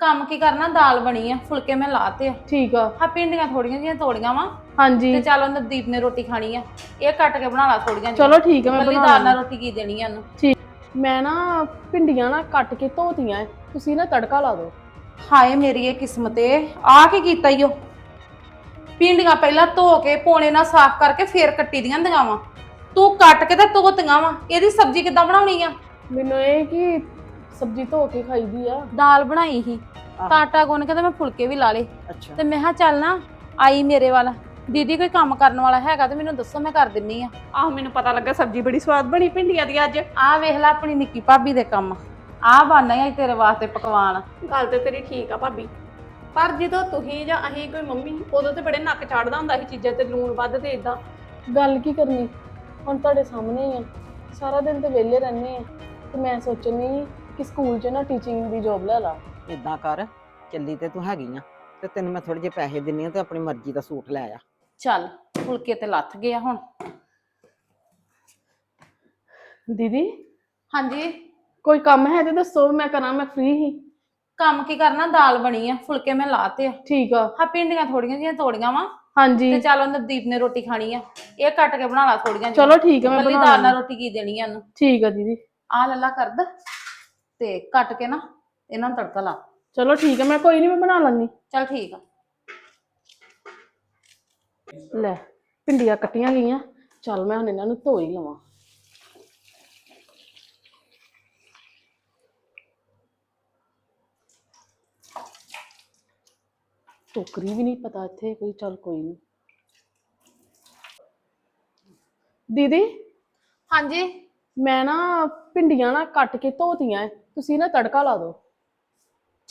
ਕੰਮ ਕੀ ਕਰਨਾ? ਦਾਲ ਬਣੀ ਆ ਫੁਲਕੇ ਮੈਂ ਲਾਤੇ ਆ। ਠੀਕ ਆ। ਹਾਂ ਪਿੰਡੀਆਂ ਥੋੜੀਆਂ ਜਿਹੀਆਂ ਤੋੜੀਆਂ ਵਾ। ਹਾਂਜੀ। ਤੇ ਚੱਲ ਨਵਦੀਪ ਨੇ ਰੋਟੀ ਖਾਣੀ ਆ। ਇਹ ਕੱਟ ਕੇ ਬਣਾ ਲਾ ਥੋੜੀਆਂ ਚਲੋ ਠੀਕ ਆ ਮੈਂ ਕੱਲੀ ਬਣਾ ਦਾਲ ਨਾਲ। ਰੋਟੀ ਕੀ ਦੇਣੀ ਆ ਉਹਨੂੰ? ਠੀਕ। ਮੈਂ ਨਾ ਭਿੰਡੀਆਂ ਨਾ ਕੱਟ ਕੇ ਧੋਤੀਆਂ ਐ। ਤੁਸੀਂ ਨਾ ਤੜਕਾ ਲਾ ਦਿਓ। ਹਾਏ ਮੇਰੀ ਇਹ ਕਿਸਮਤ ਏ। ਆ ਕੀ ਕੀਤਾ ਈ ਓ ਪਿੰਡੀਆਂ ਪਹਿਲਾਂ ਧੋ ਕੇ ਪੋਣੇ ਨਾਲ ਸਾਫ਼ ਕਰਕੇ ਫੇਰ ਕੱਟੀ ਦੀਆਂ ਹੁੰਦੀਆਂ ਵਾ। ਤੂੰ ਕੱਟ ਕੇ ਤੇ ਧੋਤੀਆਂ ਵਾ। ਇਹਦੀ ਸਬਜ਼ੀ ਕਿੱਦਾਂ ਬਣਾਉਣੀ ਆ? ਮੈਨੂੰ ਇਹ ਕਿ ਸਬਜ਼ੀ ਧੋ ਕੇ ਖਾਈਦੀ ਆ। ਦਾਲ ਬਣਾਈ ਸੀ। ਤਾਂ ਆਟਾ ਗੁੰਨ ਕੇ ਤੇ ਮੈਂ ਫੁਲਕੇ ਵੀ ਲਾ ਲਏ। ਅੱਛਾ। ਤੇ ਮੈਂ ਕਿਹਾ ਚੱਲ ਨਾ ਆਈ ਮੇਰੇ ਵੱਲ। ਦੀਦੀ ਕੋਈ ਕੰਮ ਕਰਨ ਵਾਲਾ ਹੈਗਾ ਤੇ ਮੈਨੂੰ ਦੱਸੋ ਮੈਂ ਕਰ ਦਿੰਨੀ ਆ। ਆਹ ਮੈਨੂੰ ਪਤਾ ਲੱਗਾ ਸਬਜ਼ੀ ਬੜੀ ਸਵਾਦ ਬਣੀ ਭਿੰਡੀਆਂ ਦੀ ਅੱਜ। ਆਹ ਵੇਖ ਲੈ ਆਪਣੀ ਨਿੱਕੀ ਭਾਬੀ ਦੇ ਕੰਮ। ਆਹ ਬਣਨਾ ਹੀ ਤੇਰੇ ਵਾਸਤੇ ਪਕਵਾਨ। ਗੱਲ ਤੇ ਤੇਰੀ ਠੀਕ ਆ ਭਾਬੀ। ਪਰ ਜਦੋਂ ਤੁਸੀਂ ਜਾਂ ਅਸੀਂ ਕੋਈ ਮੰਮੀ ਉਦੋਂ ਤੇ ਬੜੇ ਨੱਕ ਚਾੜਦਾ ਹੁੰਦਾ ਸੀ ਚੀਜ਼ਾਂ ਤੇ ਲੂਣ ਵੱਧ ਤੇ ਇਦਾਂ ਗੱਲ ਕੀ ਕਰਨੀ? ਹੁਣ ਤੁਹਾਡੇ ਸਾਹਮਣੇ ਹੀ ਆ। ਸਾਰਾ ਦਿਨ ਤੇ ਵਿਹਲੇ ਰਹਿੰਦੇ ਆ। ਤੇ ਮੈਂ ਸੋਚਣੀ ਕਿ ਸਕੂਲ 'ਚ ਨਾ ਟੀਚਿੰਗ ਦੀ ਜੌਬ ਲੈ ਲਾ। ਇਦਾਂ ਕਰ ਚੱਲੀ ਤੇ ਤੂੰ ਹੈਗੀ ਆ ਤੇ ਤੈਨੂੰ ਮੈਂ ਥੋੜੇ ਜਿਹੇ ਪੈਸੇ ਦਿੰਨੀ ਆ ਤੇ ਆਪਣੀ ਮਰਜ਼ੀ ਦਾ ਸੂਟ ਲੈ ਆ। ਚੱਲ ਫੁਲਕੇ ਤੇ ਲੱਥ ਗਿਆ ਹੁਣ। ਦੀਦੀ? ਹਾਂਜੀ। ਕੋਈ ਕੰਮ ਹੈ ਤੇ ਦੱਸੋ ਮੈਂ ਕਰਾਂ ਮੈਂ ਫ੍ਰੀ ਹੀ। ਕੰਮ ਕੀ ਕਰਨਾ? ਦਾਲ ਬਣੀ ਆ ਫੁਲਕੇ ਮੈਂ ਲਾਤੇ ਆ। ਠੀਕ ਆ। ਹਾਂ ਪਿੰਡੀਆਂ ਥੋੜੀਆਂ ਜਿਹੀਆਂ ਤੋੜੀਆਂ ਵਾ। ਹਾਂਜੀ। ਤੇ ਚੱਲ ਨਵਦੀਪ ਨੇ ਰੋਟੀ ਖਾਣੀ ਆ। ਇਹ ਕੱਟ ਕੇ ਬਣਾ ਲਾ ਥੋੜੀਆਂ ਚਲੋ ਠੀਕ ਆ ਮੈਂ ਬਣਾ ਦਾਲ ਨਾਲ। ਰੋਟੀ ਕੀ ਦੇਣੀ ਆ ਉਹਨੂੰ? ਠੀਕ ਆ ਦੀਦੀ। ਆਹ ਲੱਲਾ ਕਰਦ ਤੇ ਕੱਟ ਕੇ ਨਾ ਇਹਨਾਂ ਨੂੰ ਤੜਕਾ ਲਾ। ਚਲੋ ਠੀਕ ਆ ਮੈਂ ਕੋਈ ਨਹੀਂ ਮੈਂ ਬਣਾ ਲੈਂਦੀ। ਚੱਲ ਠੀਕ ਆ। ਲੈ ਭਿੰਡੀਆਂ ਕੱਟੀਆਂ ਗਈਆਂ। ਚੱਲ ਮੈਂ ਹੁਣ ਇਹਨਾਂ ਨੂੰ ਧੋ ਹੀ ਲਵਾਂ। ਟੋਕਰੀ ਵੀ ਨਹੀਂ ਪਤਾ ਇੱਥੇ ਕੋਈ ਚੱਲ ਕੋਈ ਨਹੀਂ ਦੀਦੀ ਹਾਂਜੀ। ਮੈਂ ਨਾ ਭਿੰਡੀਆਂ ਨਾ ਕੱਟ ਕੇ ਧੋਤੀਆਂ ਐ। ਤੁਸੀਂ ਨਾ ਤੜਕਾ ਲਾ ਦਿਓ।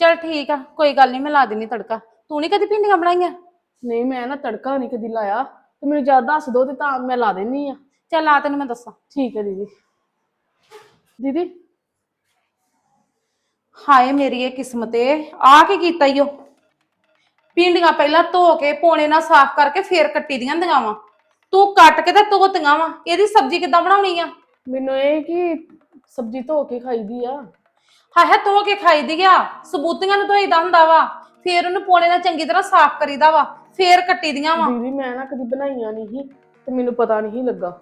ਚੱਲ ਠੀਕ ਆ ਕੋਈ ਗੱਲ ਨਹੀਂ ਮੈਂ ਲਾ ਦਿੰਨੀ ਤੜਕਾ। ਤੂੰ ਨਹੀਂ ਕਦੀ ਪਿੰਡੀਆਂ ਬਣਾਈਆਂ? ਨਹੀਂ ਮੈਂ ਨਾ ਤੜਕਾ ਨਹੀਂ ਕਦੀ ਲਾਇਆ। ਤੇ ਮੈਨੂੰ ਜਦ ਦੱਸ ਦਿਓ ਤੇ ਤਾਂ ਮੈਂ ਲਾ ਦੇਣੀ ਆ। ਚੱਲ ਆ ਤੈਨੂੰ ਮੈਂ ਦੱਸਾਂ। ਠੀਕ ਹੈ ਦੀਦੀ। ਦੀਦੀ? ਹਾਏ ਮੇਰੀ ਇਹ ਕਿਸਮਤ ਏ। ਆ ਕੀ ਕੀਤਾ ਈ ਓ? ਪਿੰਡੀਆਂ ਪਹਿਲਾਂ ਧੋ ਕੇ ਪੋਣੇ ਨਾਲ ਸਾਫ਼ ਕਰਕੇ ਫੇਰ ਕੱਟੀ ਦੀਆਂ ਹੁੰਦੀਆਂ ਵਾ। ਤੂੰ ਕੱਟ ਕੇ ਤੇ ਧੋਤੀਆਂ ਵਾ। ਇਹਦੀ ਸਬਜ਼ੀ ਕਿੱਦਾਂ ਬਣਾਉਣੀ ਆ? ਮੈਨੂੰ ਇਹ ਕਿ ਸਬਜ਼ੀ ਧੋ ਕੇ ਖਾਈਦੀ ਆ। ਹਾਏ ਹਾਏ ਧੋ ਕੇ ਖਾਈ ਦੀ ਆ। ਸਬੂਤੀਆਂ ਨੂੰ ਧੋਈਦਾ ਹੁੰਦਾ ਵਾ। ਫੇਰ ਉਹਨੂੰ ਪੋਣੇ ਨਾਲ ਚੰਗੀ ਤਰ੍ਹਾਂ ਸਾਫ਼ ਕਰੀਦਾ ਵਾ। ਫੇਰ ਕੱਟੀ ਦੀਆਂ ਵਾ। ਦੀਦੀ ਮੈਂ ਨਾ ਕਦੀ ਬਣਾਈਆਂ ਨਹੀਂ ਸੀ ਤੇ ਮੈਨੂੰ ਪਤਾ ਨਹੀਂ ਲੱਗਾ।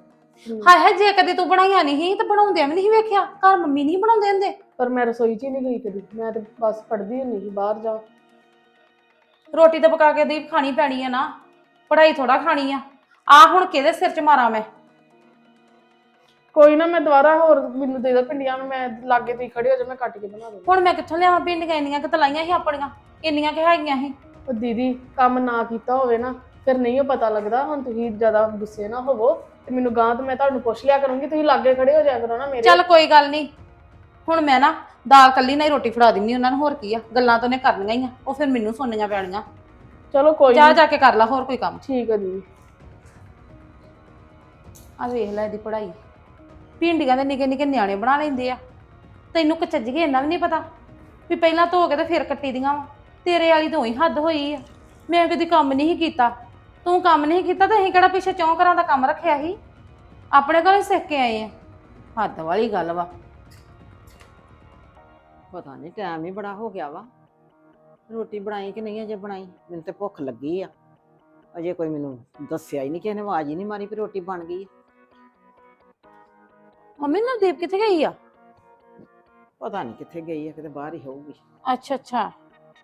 ਹਾਏ ਹਾਏ ਜੇ ਕਦੀ ਤੂੰ ਬਣਾਈਆਂ ਨਹੀਂ ਸੀ ਤੇ ਬਣਾਉਂਦਿਆਂ ਵੀ ਨਹੀਂ ਵੇਖਿਆ। ਘਰ ਮੰਮੀ ਨਹੀਂ ਬਣਾਉਂਦੇ ਹੁੰਦੇ। ਪਰ ਮੈਂ ਰਸੋਈ 'ਚ ਹੀ ਨਹੀਂ ਗਈ ਕਦੀ। ਮੈਂ ਤੇ ਬਸ ਪੜ੍ਹਦੀ ਹੁੰਦੀ ਸੀ ਬਾਹਰ ਜਾ। ਰੋਟੀ ਤਾਂ ਪਕਾ ਕੇ ਦੀ ਖਾਣੀ ਪੈਣੀ ਆ ਨਾ। ਪੜ੍ਹਾਈ ਥੋੜਾ ਖਾਣੀ ਆ। ਆ ਹੁਣ ਕਿਹਦੇ ਸਿਰ 'ਚ ਮਾਰਾਂ ਮੈਂ? ਕੋਈ ਨਾ ਮੈਂ ਦੁਬਾਰਾ ਹੋਰ ਮੈਨੂੰ ਦੇ ਦੇ ਭਿੰਡੀਆਂ ਮੈਂ ਲਾਗੇ ਤੁਸੀਂ ਖੜੇ ਹੋ ਜਾ ਮੈਂ ਕੱਟ ਕੇ ਬਣਾ ਦੂੰਗੀ ਹੁਣ ਮੈਂ ਕਿੱਥੋਂ ਲਿਆਵਾਂ ਪਿੰਡੀਆਂ ਇੰਨੀਆਂ ਕਿ ਲਾਈਆਂ ਸੀ ਆਪਣੀਆਂ ਇੰਨੀਆਂ ਕਿ ਹੈਗੀਆਂ ਸੀ। ਉਹ ਦੀਦੀ ਕੰਮ ਨਾ ਕੀਤਾ ਹੋਵੇ ਨਾ ਫਿਰ ਨਹੀਂ ਉਹ ਪਤਾ ਲੱਗਦਾ ਹੁਣ ਤੁਸੀਂ ਜ਼ਿਆਦਾ ਗੁੱਸੇ ਨਾ ਹੋਵੋ ਤੇ ਮੈਨੂੰ ਗਾਂ ਤੇ ਮੈਂ ਤੁਹਾਨੂੰ ਪੁੱਛ ਲਿਆ ਕਰੂੰਗੀ ਤੁਸੀਂ ਲਾਗੇ ਖੜੇ ਹੋ ਜਾਇਆ ਕਰੋ ਨਾ ਮੇਰੇ। ਚੱਲ ਕੋਈ ਗੱਲ ਨਹੀਂ ਹੁਣ ਮੈਂ ਨਾ ਦਾਲ ਕੱਲੀ ਨਾਲ ਹੀ ਰੋਟੀ ਫੜਾ ਦਿੰਨੀ ਉਹਨਾਂ ਨੂੰ ਹੋਰ ਕੀ ਆ ਗੱਲਾਂ ਤਾਂ ਉਹਨੇ ਕਰਨੀਆਂ ਹੀ ਆ ਉਹ ਫਿਰ ਮੈਨੂੰ ਸੁਣਨੀਆਂ ਪੈਣੀਆਂ। ਚਲੋ ਕੋਈ ਜਾ ਜਾ ਕੇ ਕਰ ਲੈ ਹੋਰ ਕੋਈ ਕੰਮ। ਠੀਕ ਹੈ ਦੀਦੀ। ਆ ਵੇਖ ਲੈ ਇਹਦੀ ਪੜ੍ਹਾਈ। ਭਿੰਡੀਆਂ ਦੇ ਨਿੱਕੇ ਨਿੱਕੇ ਨਿਆਣੇ ਬਣਾ ਲੈਂਦੇ ਆ। ਤੈਨੂੰ ਕਚੱਜਗੇ ਇੰਨਾ ਵੀ ਨਹੀਂ ਪਤਾ ਵੀ ਪਹਿਲਾਂ ਧੋ ਕੇ ਤੇ ਫਿਰ ਕੱਟੀ ਦੀਆਂ ਵਾ। ਤੇਰੇ ਵਾਲੀ ਤਾਂ ਉਹੀ ਹੱਦ ਹੋਈ ਆ। ਮੈਂ ਕਦੀ ਕੰਮ ਨਹੀਂ ਕੀਤਾ। ਤੂੰ ਕੰਮ ਨਹੀਂ ਕੀਤਾ ਤਾਂ ਅਸੀਂ ਕਿਹੜਾ ਪਿੱਛੇ ਚੌਂ ਘਰਾਂ ਦਾ ਕੰਮ ਰੱਖਿਆ ਸੀ? ਆਪਣੇ ਘਰੋਂ ਸਿੱਖ ਕੇ ਆਏ ਆ। ਹੱਦ ਵਾਲੀ ਗੱਲ ਵਾ। ਪਤਾ ਨਹੀਂ ਟਾਈਮ ਹੀ ਬੜਾ ਹੋ ਗਿਆ ਵਾ। ਰੋਟੀ ਬਣਾਈ ਕਿ ਨਹੀਂ ਅਜੇ ਬਣਾਈ? ਮੈਨੂੰ ਤੇ ਭੁੱਖ ਲੱਗੀ ਆ। ਅਜੇ ਕੋਈ ਮੈਨੂੰ ਦੱਸਿਆ ਹੀ ਨਹੀਂ ਕਿਸੇ ਨੇ ਆਵਾਜ਼ ਹੀ ਨਹੀਂ ਮਾਰੀ ਵੀ ਰੋਟੀ ਬਣ ਗਈ ਆ। ਮੰਮੀ ਨਵਦੀਪ ਕਿੱਥੇ ਗਈ ਆ? ਪਤਾ ਨਹੀਂ ਕਿੱਥੇ ਗਈ ਆ ਕਿਤੇ ਬਾਹਰ ਹੀ ਹੋਊਗੀ। ਅੱਛਾ ਅੱਛਾ।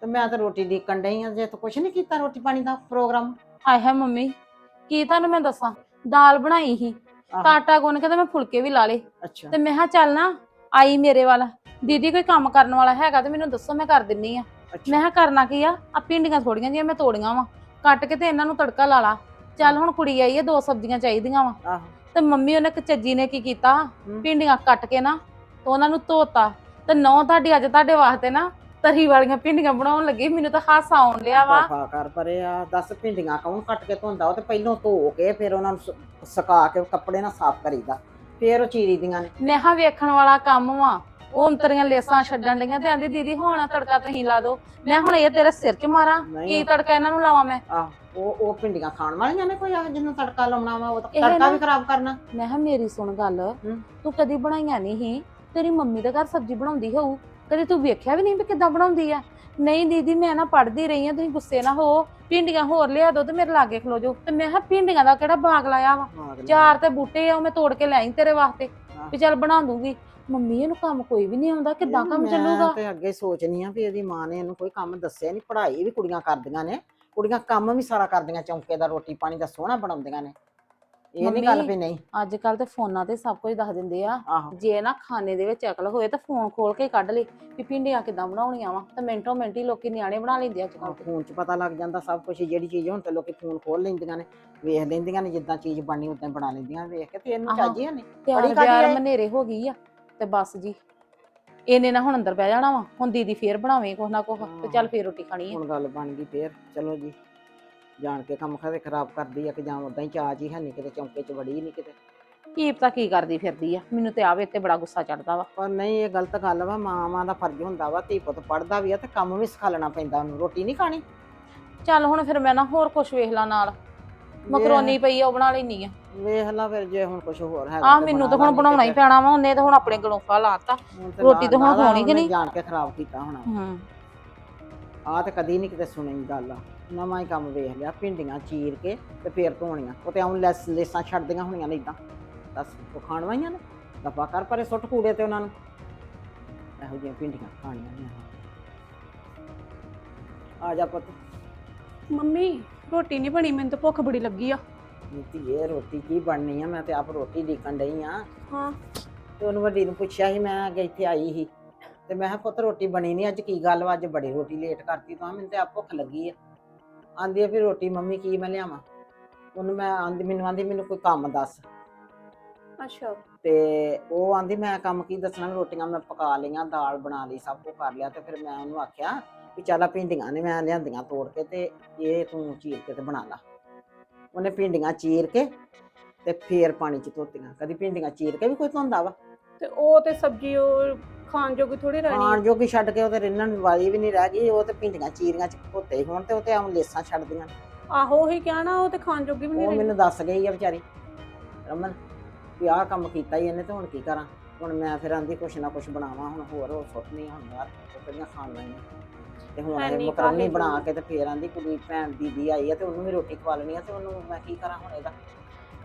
ਤੇ ਮੈਂ ਤਾਂ ਰੋਟੀ ਦੀ ਡਈ ਆ ਜੇ ਤੂੰ ਕੁਛ ਨਹੀਂ ਕੀਤਾ ਰੋਟੀ ਪਾਣੀ ਦਾ ਪ੍ਰੋਗਰਾਮ। ਹਾਏ ਹਾਏ ਮੰਮੀ ਕੀ ਤੁਹਾਨੂੰ ਮੈਂ ਦੱਸਾਂ? ਦਾਲ ਬਣਾਈ ਸੀ ਤਾਂ ਆਟਾ ਗੁੰਨ ਕੇ ਤੇ ਮੈਂ ਫੁਲਕੇ ਵੀ ਲਾ ਲਏ। ਅੱਛਾ। ਤੇ ਮੈਂ ਕਿਹਾ ਚੱਲ ਨਾ ਆਈ ਮੇਰੇ ਵੱਲ। ਦੀਦੀ ਕੋਈ ਕੰਮ ਕਰਨ ਵਾਲਾ ਹੈਗਾ ਤੇ ਮੈਨੂੰ ਦੱਸੋ ਮੈਂ ਕਰ ਦਿੰਨੀ ਆ। ਮੈਂ ਕਿਹਾ ਕਰਨਾ ਕੀ ਆ? ਆ ਪਿੰਡੀਆਂ ਥੋੜੀਆਂ ਜਿਹੀਆਂ ਮੈਂ ਤੋੜੀਆਂ ਵਾ। ਕੱਟ ਕੇ ਤੇ ਇਹਨਾਂ ਨੂੰ ਤੜਕਾ ਲਾ ਲਾ। ਚੱਲ ਹੁਣ ਕੁੜੀ ਆਈ ਆ ਦੋ ਸਬਜ਼ੀਆਂ ਚਾਹੀਦੀਆਂ ਵਾ। ਆਹੋ। ਤੇ ਮੰਮੀ ਉਹਨੇ ਕਚੱਜੀ ਨੇ ਕੀ ਕੀਤਾ? ਹਮ। ਪਿੰਡੀਆਂ ਕੱਟ ਕੇ ਨਾ ਤੇ ਉਹਨਾਂ ਨੂੰ ਧੋਤਾ। ਤੇ ਨੌ ਤੁਹਾਡੀ ਅੱਜ ਤੁਹਾਡੇ ਵਾਸਤੇ ਨਾ ਤਰੀ ਵਾਲੀਆਂ ਪਿੰਡੀਆਂ ਬਣਾਉਣ ਲੱਗੀ। ਮੈਨੂੰ ਤਾਂ ਹਾਸਾ ਆਉਣ ਲਿਆ ਵਾ। ਦਫਾ ਕਰ ਪਰੇ ਆ 10 ਭਿੰਡੀਆਂ ਕੌਣ ਕੱਟ ਕੇ ਧੋਂਦਾ? ਉਹ ਤੇ ਪਹਿਲੋਂ ਧੋ ਕੇ ਫਿਰ ਉਹਨਾਂ ਨੂੰ ਸੁ- ਸੁਕਾ ਕੇ ਕੱਪੜੇ ਨਾਲ ਸਾਫ਼ ਕਰੀਦਾ। ਫਿਰ ਉਹ ਚੀਰੀ ਦੀਆਂ ਨੇ। ਕਿਹਾ ਵੇਖਣ ਵਾਲਾ ਕੰਮ ਵਾ। ਉਹ ਅੰਤਰੀਆਂ ਲੇਸਾਂ ਛੱਡਣ ਲਈਆਂ ਤੇ ਆਂਦੀ ਦੀਦੀ ਹੁਣ ਤੜਕਾ ਤੁਸੀਂ ਲਾ ਦਿਓ। ਮੈਂ ਹੁਣ ਇਹ ਤੇਰੇ ਸਿਰ 'ਚ ਮਾਰਾਂ। ਨਹੀਂ। ਕੀ ਤੜਕਾ ਇਹਨਾਂ ਨੂੰ ਲਾਵਾਂ ਮੈਂ? ਉਹ ਉਹ ਭਿੰਡੀਆਂ ਖਾਣ ਵਾਲੀਆਂ ਨੇ ਕੋਈ ਆ ਜਿਹਨੂੰ ਤੜਕਾ ਲਾਉਣਾ ਵਾ ਉਹ ਤਾਂ ਇਹ ਤੜਕਾ ਨਾ- ਵੀ ਖਰਾਬ ਕਰਨਾ। ਮੈਂ ਕਿਹਾ ਮੇਰੀ ਸੁਣ ਗੱਲ। ਹਮ। ਤੂੰ ਕਦੀ ਬਣਾਈਆਂ ਨਹੀਂ ਸੀ। ਤੇਰੀ ਮੰਮੀ ਦੇ ਘਰ ਸਬਜ਼ੀ ਬਣਾਉਂਦੀ ਹੋਊ। ਕਦੇ ਤੂੰ ਵੇਖਿਆ ਵੀ ਨਹੀਂ ਵੀ ਕਿੱਦਾਂ ਬਣਾਉਂਦੀ ਆ? ਨਹੀਂ ਦੀਦੀ ਮੈਂ ਨਾ ਪੜਦੀ ਰਹੀ ਆ ਤੁਸੀਂ ਗੁੱਸੇ ਨਾ ਹੋ ਭਿੰਡੀਆਂ ਹੋਰ ਲਿਆ ਦੋ ਤੇ ਮੇਰੇ ਲਾਗੇ ਖਲੋ ਜਾਓ। ਤੇ ਮੈਂ ਕਿਹਾ ਭਿੰਡੀਆਂ ਦਾ ਕਿਹੜਾ ਬਾਗ ਲਾਇਆ ਵਾ? ਲੈ। ਚਾਰ ਤੇ ਬੂਟੇ ਆ ਉਹ ਮੈਂ ਤੋੜ ਕੇ ਲਿਆਈ ਤੇਰੇ ਵਾਸਤੇ। ਵੀ ਚੱਲ ਬਣਾ ਦੂੰਗੀ। ਮੰਮੀ ਇਹਨੂੰ ਕੰਮ ਕੋਈ ਵੀ ਨਹੀਂ ਆਉਂਦਾ ਕਿੱਦਾਂ ਕੰਮ ਮੈਂ ਚੱਲੂਗਾ? ਤੇ ਅੱਗੇ ਸੋਚਨੀ ਆ ਵੀ ਇਹਦੀ ਮਾਂ ਨੇ ਇਹਨੂੰ ਕੋਈ ਕੰਮ ਦੱਸਿਆ ਨਹੀਂ ਪੜ੍ਹਾਈ ਵੀ ਕੁੜੀਆਂ ਕਰਦੀਆਂ ਨੇ ਕੁੜੀਆਂ ਕੰਮ ਵੀ ਸਾਰਾ ਕਰਦੀਆਂ ਚੌਂਕੇ ਦਾ ਰੋਟੀ ਪਾਣੀ ਦਾ ਸੋਹਣਾ ਬਣਾਉਂਦੀਆਂ ਨੇ। ਇਹ ਨਹੀਂ ਗੱਲ ਵੀ ਨਹੀਂ। ਅੱਜ ਕੱਲ ਤੇ ਫੋਨਾਂ ਤੇ ਸਭ ਕੁਝ ਦੱਸ ਦਿੰਦੇ ਆ। ਜੇ ਨਾ ਖਾਣੇ ਦੇ ਵਿੱਚ ਅਕਲ ਹੋਏ ਤਾਂ ਫੋਨ ਖੋਲ ਕੇ ਕੱਢ ਲਈ ਵੀ ਭਿੰਡੀਆਂ ਕਿੱਦਾਂ ਬਣਾਉਣੀਆਂ ਵਾ ਤਾਂ ਮਿੰਟੋ ਮਿੰਟ ਹੀ ਲੋਕੀ ਨਿਆਣੇ ਬਣਾ ਲੈਂਦੇ ਆ ਅੱਜ ਕੱਲ ਫੋਨ 'ਚ ਪਤਾ ਲੱਗ ਜਾਂਦਾ ਸਭ ਕੁਝ ਜਿਹੜੀ ਚੀਜ਼ ਹੁਣ ਤੇ ਲੋਕੀ ਫੋਨ ਖੋਲ ਲੈਂਦੀਆਂ ਨੇ ਵੇਖ ਲੈਂਦੀਆਂ ਨੇ ਜਿੱਦਾਂ ਚੀਜ਼ ਬਣਨੀ ਉਦਾਂ ਬਣਾ ਲੈਂਦੀਆਂ ਵੇਖ ਕੇ ਤੇ ਇਹਨੂੰ। ਚਾਹੀਏ ਨਹੀਂ ਬੜੀ ਆਈ। ਮਨੇਰੇ ਹੋ ਗਈ ਆ। ਤੇ ਬਸ ਜੀ। ਇਹਨੇ ਨਾ ਹੁਣ ਅੰਦਰ ਬਹਿ ਜਾਣਾ ਵਾ ਹੁਣ ਦੀਦੀ ਫੇਰ ਬਣਾਵੇ ਕੁਛ ਨਾ ਕੁਛ ਤੇ ਚੱਲ ਫੇਰ ਰੋਟੀ ਖਾਣੀ ਆ। ਹੁਣ ਗੱਲ ਬਣ ਗਈ ਫੇਰ ਚਲੋ ਜੀ। ਜਾਣ ਕੇ ਕੰਮ ਖਰੇ ਖਰਾਬ ਕਰਦੀ ਆ ਕਿ ਜਾਂ ਉਦਾਂ ਹੀ ਚਾਜ ਹੀ ਹੈ ਨਹੀਂ ਕਿਤੇ ਚੌਂਕੇ 'ਚ ਵੜੀ ਨਹੀਂ ਕਿਤੇ। ਕੀ ਪਤਾ ਕੀ ਕਰਦੀ ਫਿਰਦੀ ਆ ਮੈਨੂੰ ਤੇ ਆਵੇ ਤੇ ਬੜਾ ਗੁੱਸਾ ਚੜਦਾ ਵਾ। ਪਰ ਨਹੀਂ ਇਹ ਗਲਤ ਗੱਲ ਵਾ ਮਾਵਾਂ ਦਾ ਫਰਜ਼ ਹੁੰਦਾ ਵਾ ਧੀ ਪੁੱਤ ਪੜਦਾ ਵੀ ਆ ਤੇ ਕੰਮ ਵੀ ਸਿਖਾਲਣਾ ਪੈਂਦਾ ਉਹਨੂੰ ਰੋਟੀ ਨਹੀਂ ਖਾਣੀ? ਚੱਲ ਹੁਣ ਫਿਰ ਮੈਂ ਨਾ ਹੋਰ ਕੁਛ ਵੇਖ ਲਾਂ ਨਾਲ। ਮਕਰੋਨੀ ਪਈ ਆ ਉਹ ਬਣਾ ਲੈਣੀ ਆ। ਵੇਖ ਲਾ ਫਿਰ ਜੇ ਹੁਣ ਕੁਝ ਹੋਰ ਹੈਗਾ ਤੇ ਮੈਨੂੰ ਬਣਾ ਤਾਂ ਹੁਣ ਲਾਂਗੇ ਬਣਾਉਣਾ ਹੀ। ਪੈਣਾ ਵਾ ਉਹਨੇ ਤਾਂ ਹੁਣ ਆਪਣੇ ਗਲੋਫਾ ਲਾਤਾ ਹੁਣ ਤੇ ਰੋਟੀ ਤਾਂ ਹੁਣ ਲਾ ਲਾ ਹੋਣੀ ਕਿ ਉਹਨੇ ਨਹੀਂ? ਜਾਣ ਕੇ ਖਰਾਬ ਕੀਤਾ ਹੋਣਾ। ਹੂੰ। ਆ ਤੇ ਕਦੀ ਨਹੀਂ ਕਿਤੇ ਸੁਣੀ ਗੱਲ ਆ। ਨਵਾਂ ਹੀ ਕੰਮ ਵੇਖ ਲਿਆ ਭਿੰਡੀਆਂ ਚੀਰ ਕੇ ਤੇ ਫੇਰ ਧੋਣੀਆਂ। ਉਹ ਤੇ ਆਉਂ ਲੈਸ ਲੇਸਾਂ ਛੱਡਦੀਆਂ ਹੋਣੀਆਂ ਨੇ ਇਦਾਂ ਦੱਸ ਉਹ ਖਾਣ ਵਾਈਆਂ ਨੇ? ਦਫਾ ਕਰ ਪਰੇ ਸੁੱਟ ਕੂੜੇ ਤੇ ਉਹਨਾਂ ਨੂੰ। ਇਹੋ ਜਿਹੀਆਂ ਭਿੰਡੀਆਂ ਖਾਣੀਆਂ ਨੇ। ਆ ਜਾ ਪੁੱਤ। ਮੰਮੀ ਰੋਟੀ ਨਹੀਂ ਬਣੀ ਮੈਨੂੰ ਤਾਂ ਭੁੱਖ ਬੜੀ ਲੱਗੀ ਆ। ਇਹ ਰੋਟੀ ਕੀ ਬਣਨੀ ਆ? ਮੈਂ ਤੇ ਆਪ ਰੋਟੀ ਦੇਖਣ ਡਈ ਆ। ਹਾਂ। ਤੇ ਉਹਨੂੰ ਵੱਡੀ ਨੂੰ ਪੁੱਛਿਆ ਸੀ ਮੈਂ ਅੱਗੇ ਇੱਥੇ ਆਈ ਸੀ। ਤੇ ਮੈਂ ਕਿਹਾ ਪੁੱਤ ਰੋਟੀ ਬਣੀ ਨਹੀਂ ਅੱਜ ਕੀ ਗੱਲ ਵਾ? ਅੱਜ ਬੜੀ ਰੋਟੀ ਲੇਟ ਕਰਤੀ ਤਾਂ ਮੈਨੂੰ ਤੇ ਆਪ ਭੁੱਖ ਲੱਗੀ ਆ। ਆਂਦੀ ਆ ਵੀ ਰੋਟੀ ਮੰਮੀ ਕੀ ਮੈਂ ਲਿਆਵਾਂ? ਉਹਨੂੰ ਮੈਂ ਆਂਦੀ ਮੈਨੂੰ ਆਂਦੀ ਮੈਨੂੰ ਕੋਈ ਕੰਮ ਦੱਸ। ਅੱਛਾ। ਤੇ ਉਹ ਆਂਦੀ ਮੈਂ ਕੰਮ ਕੀ ਦੱਸਣਾ? ਰੋਟੀਆਂ ਮੈਂ ਪਕਾ ਲਈਆਂ ਦਾਲ ਬਣਾ ਲਈ ਸਭ ਕੁਝ ਕਰ ਲਿਆ। ਤੇ ਫਿਰ ਮੈਂ ਉਹਨੂੰ ਆਖਿਆ ਵੀ ਚੱਲ ਆ ਭਿੰਡੀਆਂ ਨੇ ਮੈਂ ਲਿਆਂਦੀਆਂ ਤੋੜ ਕੇ ਤੇ ਇਹ ਤੂੰ ਚੀਰ ਕੇ ਤੇ ਬਣਾ ਲਾ। ਉਹਨੇ ਭਿੰਡੀਆਂ ਚੀਰ ਕੇ ਤੇ ਫੇਰ ਪਾਣੀ ਚ ਧੋਤੀਆਂ। ਕਦੀ ਭਿੰਡੀਆਂ ਚੀਰ ਕੇ ਵੀ ਕੋਈ ਧੋਂਦਾ ਵਾ? ਤੇ ਉਹ ਤੇ ਸਬਜ਼ੀ ਉਹ ਖਾਣ ਜੋਗੀ ਥੋੜੀ ਰਹਿਣੀ ਖਾਣ ਜੋਗੀ ਛੱਡ ਕੇ ਉਹ ਤੇ ਰਿੰਨਣ ਵਾਲੀ ਵੀ ਨਹੀਂ ਰਹਿ ਗਈ ਉਹ ਤੇ ਭਿੰਡੀਆਂ ਚੀਰੀਆਂ ਚ ਧੋਤੇ ਹੋਣ ਤੇ ਉਹ ਤੇ ਆਉਂ ਲੇਸਾਂ ਛੱਡਦੀਆਂ। ਆਹੋ ਉਹੀ ਕਿਹਾ ਨਾ ਉਹ ਤੇ ਖਾਣ ਜੋਗੀ ਵੀ ਨਹੀਂ ਉਹ ਰਹਿਣੀ। ਮੈਨੂੰ ਦੱਸ ਗਈ ਆ ਵਿਚਾਰੀ ਰਮਨ ਵੀ ਆਹ ਕੰਮ ਕੀਤਾ ਹੀ ਇਹਨੇ ਤੇ ਹੁਣ ਕੀ ਕਰਾਂ? ਹੁਣ ਮੈਂ ਫਿਰ ਆਂਦੀ ਕੁਛ ਨਾ ਕੁਛ ਬਣਾਵਾਂ ਹੁਣ ਹੋਰ ਉਹ ਸੁੱਟਣੀ ਹੁਣ ਯਾਰ ਉਹ ਕਿਹੜੀਆਂ ਖਾਣ ਲੈਣੀਆਂ ਤੇ ਹੁਣ ਇਹ ਮਕਰੋਨੀ ਕਾਹਲੀ ਬਣਾ? ਕੇ ਤੇ ਫੇਰ ਆਂਦੀ ਕੁੜੀ ਭੈਣ ਦੀਦੀ ਆਈ ਆ ਤੇ ਉਹਨੂੰ ਵੀ ਰੋਟੀ ਖਵਾ ਲੈਣੀ ਆ ਤੇ ਉਹਨੂੰ ਮੈਂ ਕੀ ਕਰਾਂ ਹੁਣ ਇਹਦਾ?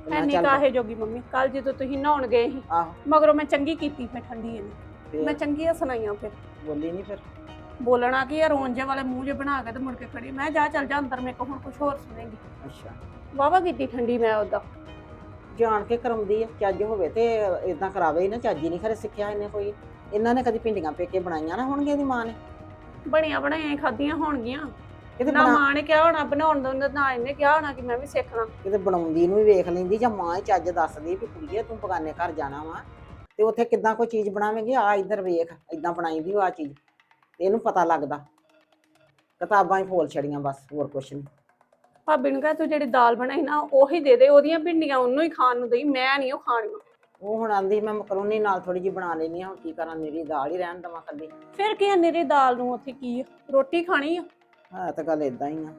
ਤੇ ਮੈਂ ਐਨੀ ਚੱਲ ਕਾਹੇ ਜੋਗੀ ਮੰਮੀ? ਕੱਲ ਜਦੋਂ ਤੁਸੀਂ ਨਹਾਉਣ ਗਏ ਸੀ ਆਹੋ। ਮਗਰੋਂ ਮੈਂ ਚੰਗੀ ਕੀਤੀ ਫਿਰ ਠੰਡੀ ਇਹਨੇ। ਮੈਂ ਚੰਗੀਆਂ ਸੁਣਾਈਆਂ ਫਿਰ। ਬੋਲੀ ਨਹੀਂ ਫਿਰ? ਬੋਲਣਾ ਕਿ ਇਹ ਰੋਂਜੇ ਵਾਲੇ ਮੂੰਹ ਜੇ ਬਣਾ ਕੇ ਤੇ ਮੁੜ ਕੇ ਖੜੀ। ਮੈਂ ਜਾ ਚੱਲ ਜਾ ਅੰਦਰ ਮੇਰੇ ਕੋ ਹੁਣ ਕੁਝ ਹੋਰ ਸੁਣੇਗੀ। ਅੱਛਾ। ਵਾਵਾ ਕੀਤੀ ਠੰਡੀ ਮੈਂ ਉਹਦਾ ਜਾਣ ਕੇ ਕਰਾਉਂਦੀ ਆ ਚੱਜ ਹੋਵੇ ਤੇ ਇਦਾਂ ਕਰਾਵੇ ਹੀ ਨਾ ਚੱਜ ਹੀ ਨਹੀਂ ਖਰੇ ਸਿੱਖਿਆ ਇਹਨੇ ਕੋਈ। ਇਹਨਾਂ ਨੇ ਕਦੀ ਭਿੰਡੀਆਂ ਪੇਕੇ ਬਣਾਈਆਂ ਨਾ ਹੋਣਗੀਆਂ ਇਹਦੀ ਮਾਂ ਨੇ? ਬਣੀਆਂ ਬਣਾਈਆਂ ਹੀ ਖਾਧੀਆਂ ਹੋਣਗੀਆਂ। ਕਿਤੇ ਨਾ ਬਣਾ ਮਾਂ ਨੇ ਕਿਹਾ ਹੋਣਾ ਬਣਾਉਣ ਦਾ ਨਾ ਇਹਨੇ ਕਿਹਾ ਹੋਣਾ ਕਿ ਮੈਂ ਵੀ ਸਿੱਖਣਾ। ਕਿਤੇ ਬਣਾਉਂਦੀ ਨੂੰ ਵੀ ਵੇਖ ਲੈਂਦੀ ਜਾਂ ਮਾਂ ਹੀ ਚੱਜ ਦੱਸਦੀ ਵੀ ਕੁੜੀਏ ਤੂੰ ਬਗਾਨੇ ਘਰ ਜਾਣਾ ਵਾ। ਤੇ ਉੱਥੇ ਕਿੱਦਾਂ ਕੋਈ ਚੀਜ਼ ਬਣਾਵੇਂਗੀ? ਆ ਇੱਧਰ ਵੇਖ ਇਦਾਂ ਬਣਾਈਦੀ ਆ ਚੀਜ਼। ਤੇ ਇਹਨੂੰ ਪਤਾ ਲੱਗਦਾ। ਕਿਤਾਬਾਂ ਹੀ ਫੋਲ ਛੜੀਆਂ ਬਸ ਹੋਰ ਕੁਛ ਨਹੀਂ ਭਾਬੀ ਨੂੰ ਕਹ ਤੂੰ ਜਿਹੜੀ ਦਾਲ ਬਣਾਈ ਨਾ ਉਹੀ ਦੇ ਦੇ ਉਹਦੀਆਂ ਭਿੰਡੀਆਂ ਉਹਨੂੰ ਹੀ ਖਾਣ ਨੂੰ ਦੇਈ ਮੈਂ ਨਹੀਂ ਉਹ ਖਾਣੀਆਂ। ਉਹ ਹੁਣ ਆਂਦੀ ਮੈਂ ਮਕਰੋਨੀ ਨਾਲ ਥੋੜੀ ਜਿਹੀ ਬਣਾ ਲੈਣੀ ਆ ਹੁਣ ਕੀ ਕਰਾਂ ਮੇਰੀ ਦਾਲ ਹੀ ਰਹਿਣ ਦਵਾਂ ਕੱਲੀ ਫਿਰ ਕੀ ਆ, ਨਿਰੀ ਦਾਲ ਨੂੰ ਉੱਥੇ ਕੀ ਆ? ਰੋਟੀ ਖਾਣੀ ਆ? ਹਾਂ ਤਾਂ ਗੱਲ ਇਦਾਂ ਹੀ ਆ।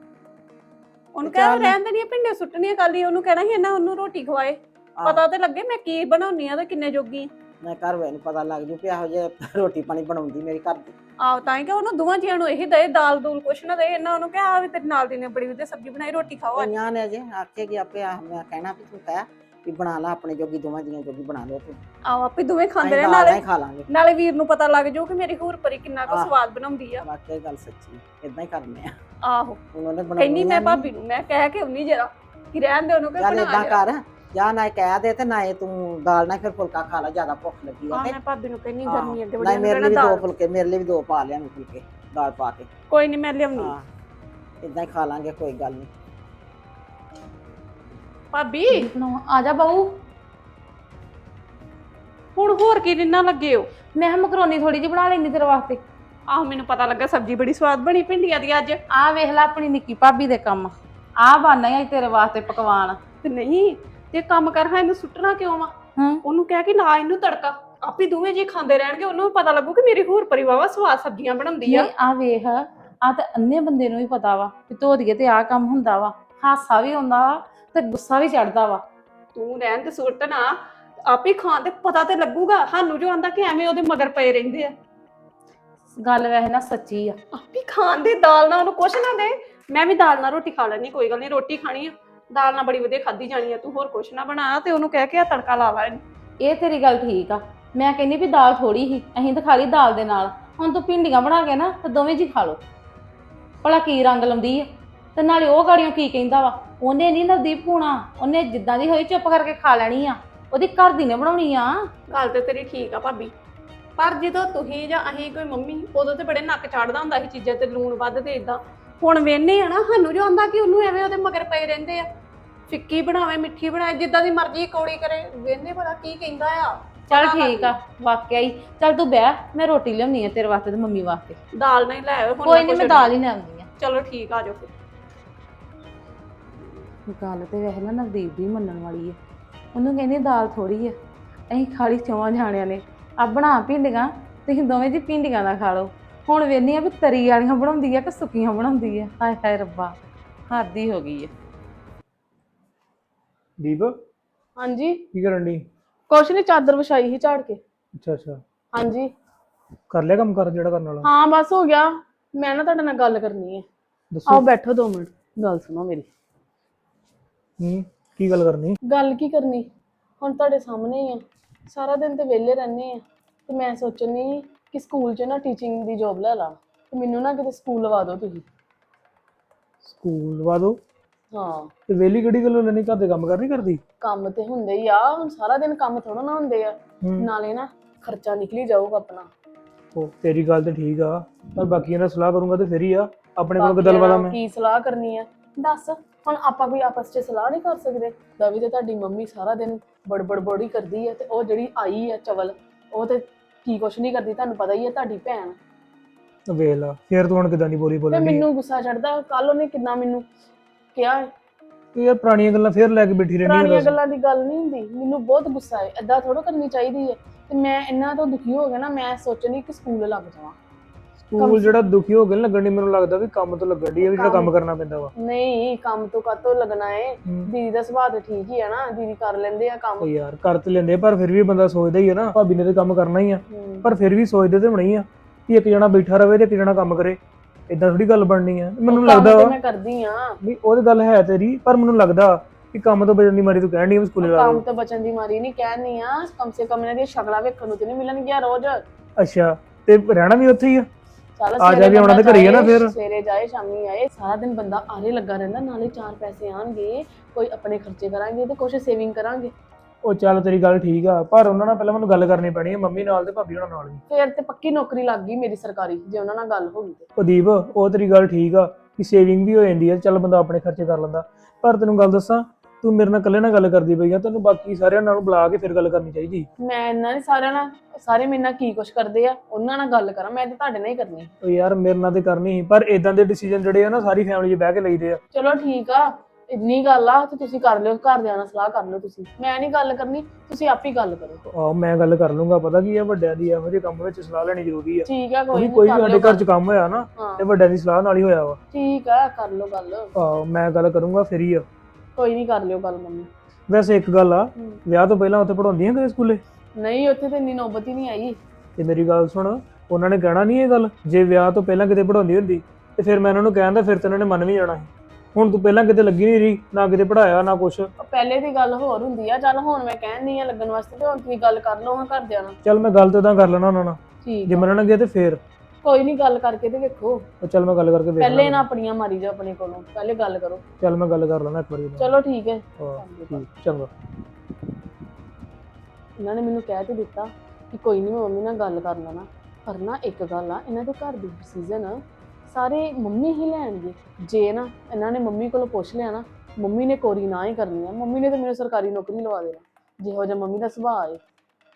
ਉਹਨੂੰ ਕਹਿ। ਰਹਿਣ ਦੇਣੀਆਂ ਭਿੰਡੀਆਂ ਸੁੱਟਣੀਆਂ ਕੱਲ ਹੀ ਉਹਨੂੰ ਕਹਿਣਾ ਸੀ ਇਹਨਾਂ ਉਹਨੂੰ ਰੋਟੀ ਖਵਾਏ। ਆਹ, ਪਤਾ ਤੇ ਲੱਗੇ ਮੈਂ ਕੀ ਬਣਾਉਣੀ ਆ ਤੇ ਕਿੰਨੇ ਜੋਗੀ ਮੈਂ ਘਰ ਵੇ ਨੂੰ ਪਤਾ ਲੱਗ ਜੂ ਵੀ ਇਹੋ ਜਿਹਾ ਰੋਟੀ ਪਾਣੀ ਬਣਾਉਂਦੀ ਮੇਰੀ ਘਰ ਦੀ। ਆਹ ਤਾਂ ਹੀ ਕਿ ਉਹਨੂੰ ਦੋਵਾਂ ਜੀਆਂ ਨੂੰ ਇਹੀ ਦੇ ਦਾਲ ਦੂਲ ਕੁਛ ਨਾ ਦੇ ਇਹਨਾਂ ਉਹਨੂੰ ਕਿਹਾ ਵੀ ਤੇਰੇ ਨਾਲ ਦੀ ਨੇ ਬੜੀ ਵਧੀਆ ਸਬਜ਼ੀ ਬਣਾਈ ਰੋਟੀ ਖਾਓ ਅੱਜ। ਕਈਆਂ ਨੇ ਅਜੇ ਆਖੇਗੀ ਆਪੇ ਆ ਮੈਂ ਕਹਿਣਾ ਵੀ ਤੂੰ ਕਹਿ। ਵੀ ਬਣਾ ਲਾ ਆਪਣੇ ਜੋਗੀ ਦੋਵਾਂ ਜੀਆਂ ਜੋਗੀ ਬਣਾ ਲਓ ਤੂੰ। ਆਹ ਆਪੇ ਦੋਵੇਂ ਖਾਂਦੇ ਰਹੇ ਨਾਲ ਨਾਲੇ ਹੀ ਖਾ ਲਾਂਗੇ। ਨਾਲੇ ਵੀਰ ਨੂੰ ਪਤਾ ਲੱਗ ਜਾਊ ਕਿ ਮੇਰੀ ਹੂਰ ਪਰੀ ਕਿੰਨਾ ਕੁ ਆਹ। ਸਵਾਦ ਬਣਾਉਂਦੀ ਆ। ਵਾਕਈ ਗੱਲ ਸੱਚੀ ਇਦਾਂ ਹੀ ਕਰਨੇ ਆ। ਆਹੋ ਉਹਨਾਂ ਨੇ ਕਹਿੰਨੀ ਮੈਂ ਭਾਬੀ ਨੂੰ ਮੈਂ ਕਹਿ ਕੇ ਉਨੀ ਜਰਾ ਕਿ ਰਹਿਣ ਦੇ ਉਹਨੂੰ ਕਿ ਚੱਲ ਬਣਾ ਇਦਾਂ ਲਿਆ। ਕਰ ਜਾਂ ਨਾ ਇਹ ਕਹਿ ਦੇ ਤੇ ਨਾ ਇਹ ਤੂੰ ਦਾਲ ਨਾਲ ਫਿਰ ਫੁਲਕਾ ਖਾ ਲੈ ਜ਼ਿਆਦਾ ਭੁੱਖ ਲੱਗੀ ਆ ਹਾਂ ਤੇ। ਮੈਂ ਭਾਬੀ ਨੂੰ ਕਹਿੰਨੀ ਹਾਂ। ਗਰਮੀ ਅੱਗੇ ਨਹੀਂ ਬੜੀ ਮੇਰੇ ਲਈ ਵੀ ਦੋ ਫੁਲਕੇ ਮੇਰੇ ਲਈ ਵੀ ਦੋ ਪਾ ਲਿਆ ਫੁਲਕੇ ਦਾਲ ਪਾ ਕੇ। ਕੋਈ ਨਹੀਂ ਮੈਂ ਲਿਆਉਣੀ। ਹਾਂ ਇਦਾਂ ਹੀ ਖਾ ਲਾਂਗੇ ਕੋਈ ਗੱਲ ਨਹੀਂ ਭਾਬੀ। ਆ ਜਾ ਬਾਊ। ਹੁਣ ਹੋਰ ਕੀ ਰਿੰਨਾ ਲੱਗੇ ਹੋ? ਮੈਂ ਕਿਹਾ ਮਕਰੋਨੀ ਥੋੜੀ ਜਿਹੀ ਬਣਾ ਲੈਂਦੀ ਤੇਰੇ ਵਾਸਤੇ। ਆਹ ਮੈਨੂੰ ਪਤਾ ਲੱਗਾ ਸਬਜ਼ੀ ਬੜੀ ਸਵਾਦ ਬਣੀ ਭਿੰਡੀਆਂ ਦੀ ਅੱਜ। ਆ ਵੇਖ ਲੈ ਆਪਣੀ ਨਿੱਕੀ ਭਾਬੀ ਦੇ ਕੰਮ। ਆ ਬਣਨਾ ਹੀ ਤੇਰੇ ਵਾਸਤੇ ਪਕਵਾਨ। ਤੇ ਨਹੀਂ ਤੇ ਕੰਮ ਕਰ ਹਾਂ ਇਹਨੂੰ ਸੁੱਟਣਾ ਕਿਉਂ ਵਾ? ਹਾਂ। ਉਹਨੂੰ ਕਹਿ ਕਿ ਲਾ ਇਹਨੂੰ ਤੜਕਾ। ਆਪੇ ਦੋਵੇਂ ਜੀ ਖਾਂਦੇ ਰਹਿਣਗੇ ਉਹਨੂੰ ਵੀ ਪਤਾ ਲੱਗੂ ਕਿ ਮੇਰੀ ਹੂਰ ਪਰੀ ਵਾਵਾ ਸਵਾਦ ਸਬਜ਼ੀਆਂ ਬਣਾਉਂਦੀ ਆ। ਨਹੀਂ ਆ ਵੇਖ ਆ ਤਾਂ ਅੰਨੇ ਬੰਦੇ ਨੂੰ ਵੀ ਪਤਾ ਵਾ ਕਿ ਧੋ ਦੀਏ ਤੇ ਆ ਕੰਮ ਹੁੰਦਾ ਵਾ। ਹਾਸਾ ਵੀ ਆਉਂਦਾ ਵਾ। ਤੇ ਗੁੱਸਾ ਵੀ ਚੜਦਾ ਵਾ। ਤੂੰ ਰਹਿਣ ਤੇ ਸੁੱਟ ਨਾ ਆਪੇ ਖਾਣ ਤੇ ਪਤਾ ਤੇ ਲੱਗੂਗਾ ਸਾਨੂੰ ਜੋ ਆਂਦਾ ਕਿ ਐਵੇਂ ਉਹਦੇ ਮਗਰ ਪਏ ਰਹਿੰਦੇ ਆ। ਗੱਲ ਵੈਸੇ ਨਾ ਸੱਚੀ ਆ। ਆਪੀ ਖਾਣ ਦੀ ਦਾਲ ਨਾਲ ਉਹਨੂੰ ਕੁਛ ਨਾ ਦੇ। ਮੈਂ ਵੀ ਦਾਲ ਨਾਲ ਰੋਟੀ ਖਾ ਲੈਣੀ ਕੋਈ ਗੱਲ ਨਹੀਂ ਰੋਟੀ ਖਾਣੀ ਆ। ਦਾਲ ਨਾਲ ਬੜੀ ਵਧੀਆ ਖਾਧੀ ਜਾਣੀ ਆ ਤੂੰ ਹੋਰ ਕੁਛ ਨਾ ਬਣਾ ਤੇ ਉਹਨੂੰ ਕਹਿ ਕੇ ਆ ਤੜਕਾ ਲਾ ਲਾ। ਇਹ ਤੇਰੀ ਗੱਲ ਠੀਕ ਆ। ਮੈਂ ਕਹਿੰਦੀ ਵੀ ਦਾਲ ਥੋੜੀ ਹੀ ਅਸੀਂ ਤਾਂ ਖਾ ਲਈ ਦਾਲ ਦੇ ਨਾਲ। ਹੁਣ ਤੂੰ ਭਿੰਡੀਆਂ ਬਣਾ ਕੇ ਨਾ ਤੇ ਦੋਵੇਂ ਜੀ ਖਾ ਲਓ। ਭਲਾ ਕੀ ਰੰਗ ਲਾਉਂਦੀ ਆ। ਤੇ ਨਾਲੇ ਉਹ ਗਾੜੀਆਂ ਕੀ ਕਹਿੰਦਾ ਵਾ? ਉਹਨੇ ਨਹੀਂ ਨਵਦੀਪ ਹੋਣਾ ਉਹਨੇ ਜਿੱਦਾਂ ਦੀ ਹੋਈ ਚੁੱਪ ਕਰਕੇ ਖਾ ਲੈਣੀ ਆ। ਉਹਦੀ ਘਰ ਦੀ ਨੇ ਬਣਾਉਣੀ ਆ। ਗੱਲ ਤੇ ਤੇਰੀ ਠੀਕ ਆ ਭਾਬੀ। ਪਰ ਜਦੋਂ ਤੁਸੀਂ ਜਾਂ ਅਸੀਂ ਕੋਈ ਮੰਮੀ ਉਦੋਂ ਤੇ ਬੜੇ ਨੱਕ ਚਾੜਦਾ ਹੁੰਦਾ ਸੀ ਚੀਜ਼ਾਂ ਤੇ ਲੂਣ ਵੱਧ ਤੇ ਇਦਾਂ ਹੁਣ ਵੇਨੇ ਆ ਨਾ ਸਾਨੂੰ ਜੋ ਆਂਦਾ ਕਿ ਉਹਨੂੰ ਐਵੇਂ ਉਹਦੇ ਮਗਰ ਪਏ ਰਹਿੰਦੇ ਆ। ਫਿੱਕੀ ਬਣਾਵੇ ਮਿੱਠੀ ਬਣਾਏ ਜਿੱਦਾਂ ਦੀ ਮਰਜ਼ੀ ਕੌੜੀ ਕਰੇ ਵੇਨੇ ਭਲਾ ਕੀ ਕਹਿੰਦਾ ਆ। ਚੱਲ ਠੀਕ ਆ ਵਾਕਿਆ ਹੀ। ਚੱਲ ਤੂੰ ਬਹਿ ਮੈਂ ਰੋਟੀ ਲਿਆਉਣੀ ਆ ਤੇਰੇ ਵਾਸਤੇ ਤੇ ਮੰਮੀ ਵਾਸਤੇ। ਦਾਲ ਨਹੀਂ ਲੈ ਆਇਓ ਹੁਣ ਕੋਈ ਨਹੀਂ ਮੈਂ ਦਾਲ ਹੀ ਲਿਆਉਂਦੀ ਆ। ਚਲੋ ਠੀਕ ਆ ਜਾਓ ਫਿਰ। ਗੱਲ ਤੇ ਵੈਸੇ ਨਾ ਨਵਦੀਪ ਦੀ ਮੰਨਣ ਵਾਲੀ ਹੈ ਉਹਨੂੰ ਕਹਿੰਦੀ ਦਾਲ ਥੋੜੀ ਹੈ ਅਸੀਂ ਖਾਲੀ ਚੌਵਾਂ ਜਾਣਿਆਂ ਨੇ। ਆ ਬਣਾ ਭਿੰਡੀਆਂ ਤੁਸੀਂ ਦੋਵੇਂ ਜੀ ਭਿੰਡੀਆਂ ਦਾ ਖਾ ਲਓ। ਹੁਣ ਵੇਖਨੀ ਆ ਵੀ ਤਰੀ ਵਾਲੀਆਂ ਬਣਾਉਂਦੀ ਆ ਕਿ ਸੁੱਕੀਆਂ ਬਣਾਉਂਦੀ ਆ। ਹਾਏ ਹਾਏ ਰੱਬਾ ਹੱਦੀ ਹੋ ਗਈ ਹੈ ਦੀਪ ਹਾਂਜੀ। ਕੀ ਕਰਨ ਦੀ ਕੁਛ ਨਹੀਂ ਚਾਦਰ ਵਿਛਾਈ ਸੀ ਝਾੜ ਕੇ। ਅੱਛਾ ਅੱਛਾ। ਹਾਂਜੀ। ਕਰ ਲਿਆ ਕੰਮ ਕਰ ਜਿਹੜਾ ਕਰਨ ਵਾਲਾ? ਹਾਂ ਬਸ ਹੋ ਗਿਆ। ਮੈਂ ਨਾ ਤੁਹਾਡੇ ਨਾਲ ਗੱਲ ਕਰਨੀ ਹੈ ਦੱਸੋ। ਆਓ ਬੈਠੋ 2 ਮਿੰਟ। ਗੱਲ ਸੁਣੋ ਮੇਰੀ। ਹੂੰ ਕੀ ਗੱਲ ਕਰਨੀ? ਗੱਲ ਕੀ ਕਰਨੀ? ਹੁਣ ਤੁਹਾਡੇ ਸਾਹਮਣੇ ਹੀ ਆ। ਸਾਰਾ ਦਿਨ ਤੇ ਵਿਹਲੇ ਰਹਿੰਦੇ ਆ। ਤੇ ਮੈਂ ਸੋਚਣੀ ਕਿ ਸਕੂਲ 'ਚ ਨਾ ਟੀਚਿੰਗ ਦੀ ਜੋਬ ਲੈ ਲਾਂ। ਤੇ ਮੈਨੂੰ ਨਾ ਕਿਤੇ ਸਕੂਲ ਲਵਾ ਦਿਓ ਤੁਸੀਂ। ਸਕੂਲ ਲਵਾ ਦੋ ਹਾਂ। ਤੇ ਵੇਲੀ ਕਿਹੜੀ ਗੱਲੋਂ ਲੈਣੀ? ਘਰ ਦੇ ਕੰਮ ਕਰ ਨਹੀਂ ਕਰਦੀ? ਕੰਮ ਤੇ ਹੁੰਦੇ ਹੀ ਆ। ਹੁਣ ਸਾਰਾ ਦਿਨ ਕੰਮ ਥੋੜਾ ਨਾ ਹੁੰਦੇ ਆ। ਹੂੰ। ਨਾਲੇ ਨਾ ਖਰਚਾ ਨਿਕਲੀ ਜਾਊਗਾ ਆਪਣਾ। ਉਹ ਤੇਰੀ ਗੱਲ ਤੇ ਠੀਕ ਆ। ਪਰ ਬਾਕੀਆਂ ਨਾਲ ਸਲਾਹ ਕਰੂੰਗਾ ਤੇ ਫਿਰ ਹੀ ਆ। ਆਪਣੇ ਕੋਲ ਲਵਾ ਨਾਲ ਮੈਂ? ਕੀ ਸਲਾਹ ਕਰਨੀ ਆ? ਦੱਸ। ਹੁਣ ਆਪਾਂ ਕੋਈ ਆਪਸ 'ਚ ਸਲਾਹ ਨਹੀਂ ਕਰ ਸਕਦੇ। ਦਵੀ ਤੇ ਤੁਹਾਡੀ ਮੰਮੀ ਸਾਰਾ ਦਿਨ ਬੜਬੜ ਬੜੀ ਕਰਦੀ ਹੈ ਤੇ ਉਹ ਜਿਹੜੀ ਆਈ ਆ ਚਵਲ ਉਹ ਤੇ ਕੀ ਕੁਛ ਨਹੀਂ ਕਰਦੀ ਤੁਹਾਨੂੰ ਪਤਾ ਹੀ ਹੈ ਤੁਹਾਡੀ ਭੈਣ। ਵੇਖ ਲਾ ਫਿਰ ਤੂੰ ਹੁਣ ਕਿਦਾਂ ਦੀ ਬੋਲੀ ਤੇ ਬੋਲਣੀ ਮੈਨੂੰ ਗੁੱਸਾ ਚੜਦਾ ਕੱਲ ਉਹਨੇ ਕਿੰਨਾ ਮੈਨੂੰ ਕਿਹਾ ਹੈ। ਯਾਰ ਪੁਰਾਣੀਆਂ ਗੱਲਾਂ ਫਿਰ ਲੈ ਕੇ ਬੈਠੀ ਰਹਿੰਦੀ ਪੁਰਾਣੀਆਂ ਗੱਲਾਂ ਦੀ ਗੱਲ ਨਹੀਂ ਹੁੰਦੀ ਮੈਨੂੰ ਬਹੁਤ ਗੁੱਸਾ ਹੈ ਏਦਾਂ ਥੋੜਾ ਕਰਨੀ ਚਾਹੀਦੀ ਹੈ। ਤੇ ਮੈਂ ਇੰਨਾ ਤੋਂ ਦੁਖੀ ਹੋ ਗਿਆ ਨਾ ਮੈਂ ਸੋਚਣੀ ਕਿ ਸਕੂਲ ਲੱਗ ਜਾਵਾਂ। ਸਕੂਲ ਜਿਹੜਾ ਦੁਖੀ ਹੋ ਗਿਆ ਨਾ ਲੱਗਣ ਦੀ ਮੈਨੂੰ ਲੱਗਦਾ ਵੀ ਕੰਮ ਤੋਂ ਲੱਗਣ ਦੀ ਆ ਵੀ ਜਿਹੜਾ ਕੰਮ ਕਰਨਾ ਪੈਂਦਾ ਵਾ। ਨਹੀਂ ਕੰਮ ਤੋਂ ਕਾਤੋਂ ਲੱਗਣਾ ਹੈ ਹੂੰ। ਦੀਦੀ ਦਾ ਸੁਭਾਅ ਤਾਂ ਠੀਕ ਹੀ ਹੈ ਨਾ ਦੀਦੀ ਕਰ ਲੈਂਦੇ ਆ ਕੰਮ। ਉਹ ਯਾਰ ਕਰ ਤੇ ਲੈਂਦੇ ਆ, ਪਰ ਫਿਰ ਵੀ ਬੰਦਾ ਸੋਚਦਾ ਹੀ ਆ ਨਾ ਭਾਬੀ ਨੇ ਤੇ ਕੰਮ ਕਰਨਾ ਹੀ ਆ। ਹੂੰ। ਪਰ ਫਿਰ ਵੀ ਸੋਚਦੇ ਤੇ ਹੋਣਾ ਹੀ ਆ ਕਿ ਇੱਕ ਜਣਾ ਬੈਠਾ ਰਵੇ ਤੇ ਇੱਕ ਜਣਾ ਕੰਮ ਕਰੇ। ਇਦਾਂ ਥੋੜੀ ਗੱਲ ਬਣਨੀ ਆ। ਮੈਨੂੰ ਕੰਮ ਲੱਗਦਾ ਤੇ ਵਾ ਮੈਂ ਕਰਦੀ ਆ। ਵੀ ਉਹ ਤੇ ਗੱਲ ਹੈ ਤੇਰੀ ਪਰ ਮੈਨੂੰ ਲੱਗਦਾ ਕਿ ਕੰਮ ਤੋਂ ਬਚਣ ਦੀ ਮਾਰੀ ਤੂੰ ਕਹਿਣ ਆ ਵੀ ਸਕੂਲੇ ਲਾ ਕੰਮ ਤੋਂ ਬਚਣ ਦੀ ਮਾਰੀ ਨਹੀਂ ਕਹਿਣੀ ਆ। ਕਮ ਸੇ ਕਮ ਇਹਨਾਂ ਦੀਆਂ ਸ਼ਕਲਾਂ ਵੇਖਣ ਨੂੰ ਤੇ ਨਹੀਂ ਮਿਲਣਗੀਆਂ ਰੋਜ਼। ਅੱਛਾ ਤੇ ਰਹਿਣਾ ਵੀ ਉੱਥੇ ਹੀ ਆ? ਚੱਲ ਆ ਜਾ ਆਉਣਾ ਤੇ ਬੰਦਾ ਘਰੇ ਹੀ ਆ ਨਾ ਫਿਰ। ਸਵੇਰੇ ਜਾਏ ਸ਼ਾਮੀ ਆਏ। ਸਾਰਾ ਦਿਨ ਬੰਦਾ ਆਰੇ ਲੱਗਾ ਰਹਿੰਦਾ ਨਾਲੇ ਚਾਰ ਪੈਸੇ ਆਣਗੇ ਕੋਈ ਆਪਣੇ ਖਰਚੇ ਕਰਾਂਗੇ ਤੇ ਕੁਝ ਸੇਵਿੰਗ ਕਰਾਂਗੇ। ਉਹ ਚੱਲ ਤੇਰੀ ਗੱਲ ਠੀਕ ਆ ਪਰ ਉਹਨਾਂ ਨਾਲ ਪਹਿਲਾਂ ਮੈਨੂੰ ਗੱਲ ਕਰਨੀ ਪੈਣੀ ਆ ਮੰਮੀ ਨਾਲ ਤੇ ਭਾਬੀ ਹੋਣਾ ਨਾਲ ਵੀ। ਫੇਰ ਤੇ ਪੱਕੀ ਨੌਕਰੀ ਲੱਗ ਗਈ ਮੇਰੀ ਸਰਕਾਰੀ ਜੇ ਉਹਨਾਂ ਨਾਲ ਗੱਲ ਹੋ ਗਈ ਤੇ। ਉਹ ਦੀਪ ਉਹ ਤੇਰੀ ਗੱਲ ਠੀਕ ਆ ਕਿ ਸੇਵਿੰਗ ਵੀ ਹੋ ਜਾਂਦੀ ਆ ਚੱਲ ਬੰਦਾ ਆਪਣੇ ਖਰਚੇ ਕਰ ਲੈਂਦਾ। ਪਰ ਤੈਨੂੰ ਗੱਲ ਦੱਸਾਂ ਤੂੰ ਮੇਰੇ ਨਾਲ ਇਕੱਲੇ ਨਾਲ ਗੱਲ ਕਰਦੀ ਪਈ ਆ ਤੈਨੂੰ ਬਾਕੀ ਸਾਰਿਆਂ ਨਾਲ ਬੁਲਾ ਕੇ ਫਿਰ ਗੱਲ ਕਰਨੀ ਚਾਹੀਦੀ। ਮੈਂ ਇਹਨਾਂ ਨੇ ਸਾਰਿਆਂ ਨਾਲ ਸਾਰੇ ਮੇਰੇ ਨਾਲ ਕੀ ਕੁਛ ਕਰਦੇ ਆ ਉਹਨਾਂ ਨਾਲ ਗੱਲ ਕਰਾਂ ਮੈਂ ਤੇ ਤੁਹਾਡੇ ਨਾਲ ਹੀ ਕਰਨੀ। ਉਹ ਯਾਰ ਮੇਰੇ ਨਾਲ ਤੇ ਕਰਨੀ ਸੀ ਪਰ ਇਦਾਂ ਦੇ ਡਿਸੀਜਨ ਜਿਹੜੇ ਆ ਨਾ ਸਾਰੀ ਫੈਮਿਲੀ 'ਚ ਬਹਿ ਕੇ ਲਈਦੇ ਆ। ਚਲੋ ਠੀਕ ਆ ਇੰਨੀ ਗੱਲ ਆ ਤੇ ਤੁਸੀਂ ਕਰ ਲਿਓ ਘਰਦਿਆਂ ਨਾਲ ਸਲਾਹ ਕਰ ਲਿਓ ਤੁਸੀਂ। ਮੈਂ ਨਹੀਂ ਗੱਲ ਕਰਨੀ ਤੁਸੀਂ ਆਪ ਹੀ ਗੱਲ ਕਰੋ। ਆਹ ਮੈਂ ਗੱਲ ਕਰ ਲੂੰਗਾ ਪਤਾ ਕੀ ਆ ਵੱਡਿਆਂ ਦੀ ਇਹੋ ਜਿਹੇ ਕੰਮ ਵਿੱਚ ਸਲਾਹ ਲੈਣੀ ਜ਼ਰੂਰੀ ਆ। ਠੀਕ ਆ ਕੋਈ ਕੋਈ ਕੋਈ ਵੀ ਕਰ ਸਾਡੇ ਲਿਓ ਘਰ 'ਚ ਕੰਮ ਹੋਇਆ ਨਾ ਹਾਂ। ਤੇ ਵੱਡਿਆਂ ਦੀ ਸਲਾਹ ਨਾਲ ਹੀ ਹੋਇਆ ਵਾ। ਠੀਕ ਆ ਕਰ ਲਓ ਗੱਲ। ਆਹ ਮੈਂ ਗੱਲ ਕਰੂੰਗਾ ਫਿਰ ਹੀ ਆ। ਕੋਈ ਨਹੀਂ ਕਰ ਲਿਓ ਗੱਲ ਮੰਮੀ। ਵੈਸੇ ਇੱਕ ਗੱਲ ਆ ਹੂੰ। ਵਿਆਹ ਤੋਂ ਪਹਿਲਾਂ ਉੱਥੇ ਪੜਾਉਂਦੀਆਂ ਕਿਤੇ ਸਕੂਲੇ? ਨਹੀਂ ਉੱਥੇ ਤੇ ਇੰਨੀ ਨੌਬਤ ਹੀ ਨਹੀਂ ਆਈ। ਤੇ ਮੇਰੀ ਗੱਲ ਸੁਣ ਉਹਨਾਂ ਨੇ ਕਹਿਣਾ ਨਹੀਂ ਇਹ ਗੱਲ ਜੇ ਵਿਆਹ ਤੋਂ ਪਹਿਲਾਂ ਕਿਤੇ ਪੜਾਉਂਦੀ ਹੁੰਦੀ ਤੇ ਫਿਰ ਮੈਂ ਉਹਨਾਂ ਨੂੰ ਕਹਿੰਦਾ ਫਿਰ ਤੇ ਉਹਨਾਂ ਨੇ ਮੰਨ ਵੀ ਜਾਣਾ ਸੀ। ਹੁਣ ਤੂੰ ਪਹਿਲਾਂ ਕਿਤੇ ਲੱਗੀ ਨਹੀਂ ਰਹੀ ਨਾ ਕਿਤੇ ਪੜਾਇਆ ਨਾ ਕੁਛ। ਉਹ ਪਹਿਲੇ ਦੀ ਗੱਲ ਹੋਰ ਹੁੰਦੀ ਆ ਚੱਲ ਹੁਣ ਮੈਂ ਕਹਿੰਦੀ ਆ ਲੱਗਣ ਵਾਸਤੇ ਤੇ ਹੁਣ ਤੁਸੀਂ ਗੱਲ ਕਰ ਲਓ ਹਾਂ ਘਰਦਿਆਂ ਨਾਲ। ਚੱਲ ਮੈਂ ਗੱਲ ਤੇ ਤਾਂ ਕਰ ਲੈਣਾ ਉਹਨਾਂ ਨਾਲ। ਠੀਕ ਜੇ। ਮੰਨਣਗੇ ਤੇ ਫਿਰ। ਕੋਈ ਨਹੀਂ ਗੱਲ ਕਰਕੇ ਤੇ ਵੇਖੋ। ਉਹ ਚੱਲ ਮੈਂ ਗੱਲ ਕਰਕੇ ਵੇਖ ਪਹਿਲੇ ਨਾ ਆਪਣੀਆਂ ਮਾਰੀ ਜਾ ਆਪਣੇ ਕੋਲੋਂ ਪਹਿਲੇ ਗੱਲ ਕਰੋ। ਚੱਲ ਮੈਂ ਗੱਲ ਕਰ ਲੈਣਾ ਇੱਕ ਵਾਰੀ। ਚਲੋ ਠੀਕ ਹੈ। ਹਾਂ, ਠੀਕ ਚੰਗਾ। ਇਹਨਾਂ ਨੇ ਮੈਨੂੰ ਕਹਿ ਤੇ ਦਿੱਤਾ ਕਿ ਕੋਈ ਨਹੀਂ ਮੈਂ ਮੰਮੀ ਨਾਲ ਗੱਲ ਕਰ ਲੈਣਾ। ਪਰ ਨਾ ਇੱਕ ਗੱਲ ਆ ਇਹਨਾਂ ਦੇ ਘਰ ਦੀ ਡਿਸੀਜਨ ਸਾਰੇ ਮੰਮੀ ਹੀ ਲੈਣਗੇ। ਜੇ ਨਾ ਇਹਨਾਂ ਨੇ ਮੰਮੀ ਕੋਲੋਂ ਪੁੱਛ ਲਿਆ ਨਾ ਮੰਮੀ ਨੇ ਕੋਰੀ ਨਾ ਹੀ ਕਰਨੀ ਆ। ਮੰਮੀ ਨੇ ਤਾਂ ਮੈਨੂੰ ਸਰਕਾਰੀ ਨੌਕਰੀ ਲਵਾ ਦੇਣਾ। ਜਿਹੋ ਜਿਹਾ ਮੰਮੀ ਦਾ ਸੁਭਾਅ ਹੈ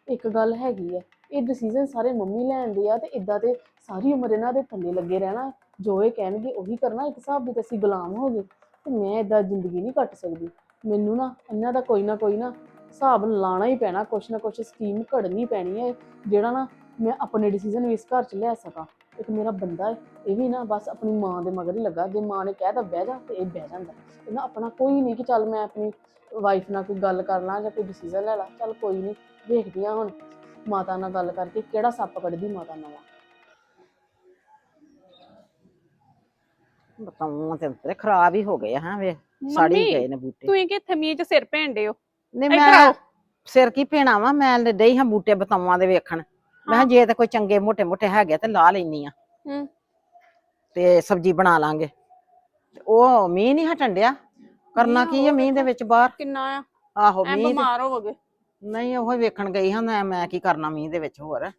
ਇੱਕ ਗੱਲ ਹੈਗੀ ਆ ਇਹ ਡਿਸੀਜਨ ਸਾਰੇ ਮੰਮੀ ਲੈਣਦੇ ਆ ਤੇ ਇਦਾਂ ਤੇ ਸਾਰੀ ਉਮਰ ਇਹਨਾਂ ਦੇ ਥੱਲੇ ਲੱਗੇ ਰਹਿਣਾ। ਜੋ ਇਹ ਕਹਿਣਗੇ ਉਹੀ ਕਰਨਾ ਇੱਕ ਹਿਸਾਬ ਦੀ ਤਾਂ ਅਸੀਂ ਗੁਲਾਮ ਹੋ ਗਏ। ਤੇ ਮੈਂ ਇਦਾਂ ਜ਼ਿੰਦਗੀ ਨਹੀਂ ਕੱਟ ਸਕਦੀ। ਮੈਨੂੰ ਨਾ ਇਹਨਾਂ ਦਾ ਕੋਈ ਨਾ ਕੋਈ ਨਾ ਹਿਸਾਬ ਲਾਣਾ ਹੀ ਪੈਣਾ, ਕੁਛ ਨਾ ਕੁਛ ਸਕੀਮ ਘੜਨੀ ਪੈਣੀ ਹੈ, ਜਿਹੜਾ ਨਾ ਮੈਂ ਆਪਣੇ ਡਿਸੀਜਨ ਵੀ ਇਸ ਘਰ 'ਚ ਲੈ ਸਕਾਂ। ਇੱਕ ਮੇਰਾ ਬੰਦਾ ਹੈ, ਇਹ ਵੀ ਨਾ ਬਸ ਆਪਣੀ ਮਾਂ ਦੇ ਮਗਰ ਹੀ ਲੱਗਾ, ਜੇ ਮਾਂ ਨੇ ਕਹਿਤਾ ਬਹਿ ਜਾ ਤੇ ਇਹ ਬਹਿ ਜਾਂਦਾ। ਇਹਨਾਂ ਆਪਣਾ ਕੋਈ ਨਹੀਂ ਕਿ ਚੱਲ ਮੈਂ ਆਪਣੀ ਵਾਈਫ ਨਾਲ ਕੋਈ ਗੱਲ ਕਰ ਲਾਂ ਜਾਂ ਕੋਈ ਡਿਸੀਜਨ ਲੈ ਲਾਂ, ਚੱਲ ਕੋਈ ਨਹੀਂ ਵੇਖਦੀਆਂ ਹੁਣ। ਮਾਤਾ ਨਾਲ ਗੱਲ ਕਰਕੇ ਕਿਹੜਾ ਸੱਪ ਕੱਢਦੀ ਮਾਤਾ ਨਾਲ? ਖਰਾਬ ਹੀ ਹੋ ਗਏ ਹਾਂ ਵੇ ਸਾੜੀ ਗਏ ਨੇ ਬੂਟੇ। ਤੁਸੀਂ ਕਿ ਤਮੀਜ਼ ਸਿਰ ਭੈਂਡੇ ਹੋ ਨਹੀਂ ਮੈਂ ਸਿਰ ਕੀ ਪੀਣਾ ਵਾ? ਮੈਂ ਡਈ ਹਾਂ ਬੂਟੇ ਬਤਾਵਾਂ ਦੇ ਵੇਖਣ। ਮੈਂ ਕਿਹਾ ਜੇ ਤਾਂ ਕੋਈ ਚੰਗੇ ਮੋਟੇ ਮੋਟੇ ਹੈਗੇ ਤੇ ਲਾ ਲੈਣੀ ਆ ਤੇ ਸਬਜ਼ੀ ਬਣਾ ਲਾਂਗੇ। ਤੇ ਉਹ ਮੀਂਹ ਨਹੀਂ ਹਟਣਿਆ ਕਰਨਾ ਕੀ ਆ ਮੀਂਹ ਦੇ ਵਿੱਚ ਬਾਹਰ? ਕਿੰਨਾ ਆਹੋ ਮੀਂਹ ਤੇ- ਬਿਮਾਰ ਨਹੀਂ ਉਹ ਵੇਖਣ ਗਈ ਹਾਂ ਮੈਂ ਮੈਂ ਕੀ ਕਰਨਾ ਮੀਂਹ ਦੇ ਵਿੱਚ ਹੋਰ।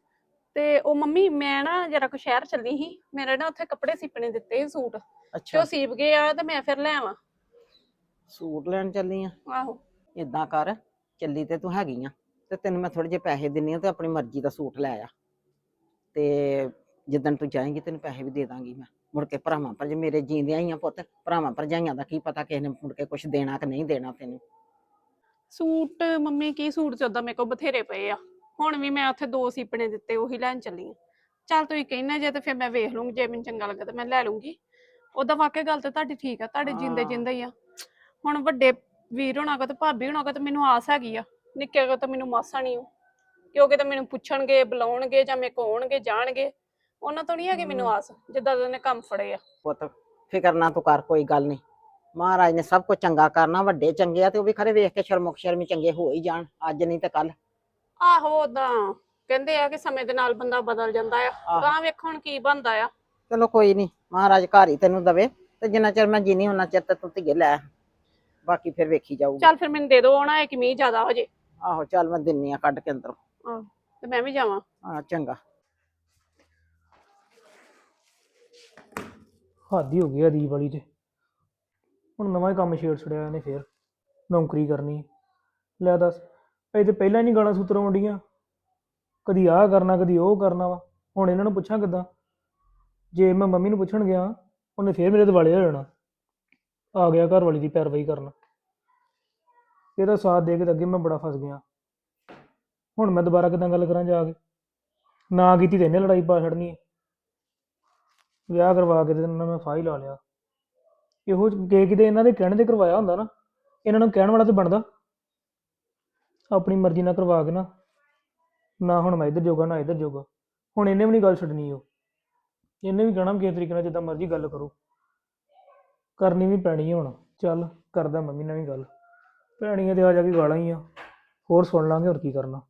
ਤੇ ਉਹ ਮੰਮੀ ਮੈਂ ਨਾ ਜਰਾ ਕੋ ਸ਼ਹਿਰ ਚੱਲੀ ਸੀ। ਮੇਰੇ ਨਾ ਉੱਥੇ ਕੱਪੜੇ ਸਿੱਪਣੇ ਦਿੱਤੇ ਸੀ ਸੂਟ। ਤੇ ਅੱਛਾ। ਉਹ ਸੀਪ ਗਏ ਆ ਤੇ ਮੈਂ ਫਿਰ ਲੈ ਆਵਾਂ। ਸੂਟ ਲੈਣ ਚੱਲੀ ਆ? ਆਹੋ। ਇਦਾਂ ਕਰ ਚੱਲੀ ਤੇ ਤੂੰ ਹੈਗੀ ਆ ਤੇ ਤੈਨੂੰ ਮੈਂ ਥੋੜੇ ਜਿਹੇ ਪੈਸੇ ਦਿੰਨੀ ਆ ਤੇ ਆਪਣੀ ਮਰਜ਼ੀ ਦਾ ਸੂਟ ਲੈ ਆ। ਤੇ ਜਿੱਦਣ ਤੂੰ ਜਾਏਂਗੀ ਤੈਨੂੰ ਪੈਸੇ ਵੀ ਦੇ ਦਾਂਗੀ ਮੈਂ। ਮੁੜ ਕੇ ਭਰਾਵਾਂ ਪਰ ਜੇ ਮੇਰੇ ਜੀਂਦਿਆਂ ਹੀ ਆ ਪੁੱਤ। ਭਰਾਵਾਂ ਭਰਜਾਈਆਂ ਦਾ ਕੀ ਪਤਾ ਕਿਸੇ ਨੇ ਮੁੜ ਕੇ ਕੁਝ ਦੇਣਾ ਕਿ ਨਹੀਂ ਦੇਣਾ ਤੈਨੂੰ। ਸੂਟ ਮੰਮੀ ਕੀ ਸੂਟ ਚ ਉਦਾਂ ਮੇਰੇ ਕੋਲ ਬਥੇਰੇ ਪਏ ਆ। ਹੁਣ ਵੀ ਮੈਂ ਉੱਥੇ ਦੋ ਸੀਪਣੇ ਦਿੱਤੇ ਉਹੀ ਲੈਣ ਚੱਲੀ ਆ। ਚੱਲ ਤੁਸੀਂ ਕਹਿਣਾ ਜੇ ਤੇ ਫਿਰ ਮੈਂ ਵੇਖ ਲੂੰਗੀ ਜੇ ਮੈਨੂੰ ਚੰਗਾ ਲੱਗਾ ਤੇ ਮੈਂ ਲੈ ਲੂੰਗੀ। ਉਹਦਾ ਵਾਕਿਆ ਗੱਲ ਤੇ ਤੁਹਾਡੀ ਠੀਕ ਆ ਤੁਹਾਡੇ ਜਿੰਦੇ ਹਾਂ। ਜਿੰਦੇ ਹੀ ਆ। ਹੁਣ ਵੱਡੇ ਵੀਰ ਹੋਣਾ ਕੋ ਤੇ ਭਾਬੀ ਹੋਣਾ ਕੋ ਤੇ ਮੈਨੂੰ ਆਸ ਹੈਗੀ ਆ ਨਿੱਕੇ ਕੋ ਤਾਂ ਮੈਨੂੰ ਮਾਸਾ ਨਹੀਂ ਕਿਉਂਕਿ ਤਾਂ ਮੈਨੂੰ ਪੁੱਛਣਗੇ ਬੁਲਾਉਣਗੇ ਜਾਂ ਮੇਰੇ ਕੋ ਆਉਣਗੇ ਜਾਣਗੇ ਉਹਨਾਂ ਤੋਂ ਨਹੀਂ ਹੈਗੀ ਮੈਨੂੰ ਆਸ ਜਿੱਦਾਂ ਦੇ ਉਹਨੇ ਕੰਮ ਫੜੇ ਆ। ਪੁੱਤ ਫਿਕਰ ਨਾ ਤੂੰ ਕਰ ਕੋਈ ਗੱਲ ਨਹੀਂ। ਮਹਾਰਾਜ ਨੇ ਸਭ ਕੁਝ ਚੰਗਾ ਕਰਨਾ ਵੱਡੇ ਚੰਗੇ ਆ ਤੇ ਉਹ ਵੀ ਖਰੇ ਵੇਖ ਕੇ ਸ਼ਰਮੁਖ ਸ਼ਰਮੀ ਚੰਗੇ ਹੋ ਹੀ ਜਾਣ ਅੱਜ ਨਹੀਂ ਤੇ ਕੱਲ ਆਹੋ ਉਦਾਂ ਕਹਿੰਦੇ ਆ ਕਿ ਸਮੇਂ ਦੇ ਨਾਲ ਬੰਦਾ ਬਦਲ ਜਾਂਦਾ ਆ ਆਹੋ। ਗਾਂ ਵੇਖੋ ਹੁਣ ਕੀ ਬਣਦਾ ਆ ਚਲੋ ਕੋਈ ਨਹੀਂ ਮਹਾਰਾਜ ਘਰ ਹੀ ਤੈਨੂੰ ਦਵੇ ਤੇ ਜਿੰਨਾ ਚਿਰ ਮੈਂ ਜੀਨੀ ਉਹਨਾਂ ਚਿਰ ਤੇ ਤੂੰ ਧੀਏ ਲੈ ਬਾਕੀ ਫਿਰ ਵੇਖੀ ਜਾਊਗੀ ਚੱਲ ਫਿਰ ਮੈਨੂੰ ਦੇ ਦਿਓ ਆਉਣਾ ਹੈ ਕਿ ਮੀਂਹ ਜ਼ਿਆਦਾ ਹੋ ਜੇ ਆਹੋ ਚੱਲ ਮੈਂ ਦਿੰਨੀ ਆ ਕੱਢ ਕੇ ਅੰਦਰੋਂ ਤੇ ਮੈਂ ਵੀ ਜਾਵਾਂ ਹਾਂ ਚੰਗਾ ਹੱਦ ਹੀ ਹੋ ਗਈ ਆ ਦੀਪ ਵਾਲੀ ਤੇ ਹੁਣ ਨਵਾਂ ਹੀ ਕੰਮ ਛੇੜ ਛੜਿਆ ਇਹਨੇ ਫੇਰ, ਨੌਕਰੀ ਕਰਨੀ। ਲੈ ਦੱਸ ਇਹ ਤੇ ਪਹਿਲਾਂ ਨਹੀਂ ਗਾਣਾ ਸੂਤਰ ਆਉਂਦੀਆਂ ਕਦੀ ਆਹ ਕਰਨਾ, ਕਦੀ ਉਹ ਕਰਨਾ ਵਾ। ਹੁਣ ਇਹਨਾਂ ਨੂੰ ਪੁੱਛਾਂ ਕਿੱਦਾਂ? ਜੇ ਮੈਂ ਮੰਮੀ ਨੂੰ ਪੁੱਛਣ ਗਿਆ, ਉਹਨੇ ਫੇਰ ਮੇਰੇ ਦਿਵਾਲੇ ਹੋ ਜਾਣਾ। ਆ ਗਿਆ ਘਰ ਵਾਲੀ ਦੀ ਪੈਰਵਾਈ ਕਰਨ। ਇਹਦਾ ਸਾਥ ਦੇ ਕੇ ਤਾਂ ਅੱਗੇ ਮੈਂ ਬੜਾ ਫਸ ਗਿਆ। ਹੁਣ ਮੈਂ ਦੁਬਾਰਾ ਕਿੱਦਾਂ ਗੱਲ ਕਰਾਂ ਜਾ ਕੇ? ਨਾ ਕੀਤੀ ਤੇ ਇਹਨੇ ਲੜਾਈ ਪਾ ਛੱਡਣੀ ਵਿਆਹ ਕਰਵਾ ਕੇ ਤੇ ਇਹਨਾਂ ਮੈਂ ਫਾਹ ਲਾ ਲਿਆ। ਇਹੋ ਕਿ ਕਿਤੇ ਇਹਨਾਂ ਦੇ ਕਹਿਣ ਤੇ ਕਰਵਾਇਆ ਹੁੰਦਾ ਨਾ, ਇਹਨਾਂ ਨੂੰ ਕਹਿਣ ਵਾਲਾ ਤੇ ਬਣਦਾ। ਆਪਣੀ ਮਰਜ਼ੀ ਨਾਲ ਕਰਵਾ ਕੇ ਨਾ ਨਾ ਹੁਣ ਮੈਂ ਇੱਧਰ ਜੋਗਾ ਨਾ ਇੱਧਰ ਜੋਗਾ ਹੁਣ ਇਹਨੇ ਵੀ ਨਹੀਂ ਗੱਲ ਛੱਡਣੀ ਉਹ। ਇਹਨੇ ਵੀ ਕਹਿਣਾ ਵੀ ਕਿਸੇ ਤਰੀਕੇ ਨਾਲ ਜਿੱਦਾਂ ਮਰਜ਼ੀ ਗੱਲ ਕਰੋ। ਕਰਨੀ ਵੀ ਪੈਣੀ ਹੁਣ। ਚੱਲ, ਕਰਦਾ ਮੰਮੀ ਨਾਲ ਵੀ ਗੱਲ। ਭੈਣੀਆਂ ਤੇ ਆ ਜਾ ਕੇ ਗਾਲਾਂ ਹੀ ਆ। ਹੋਰ ਸੁਣ ਲਾਂਗੇ, ਹੋਰ ਕੀ ਕਰਨਾ।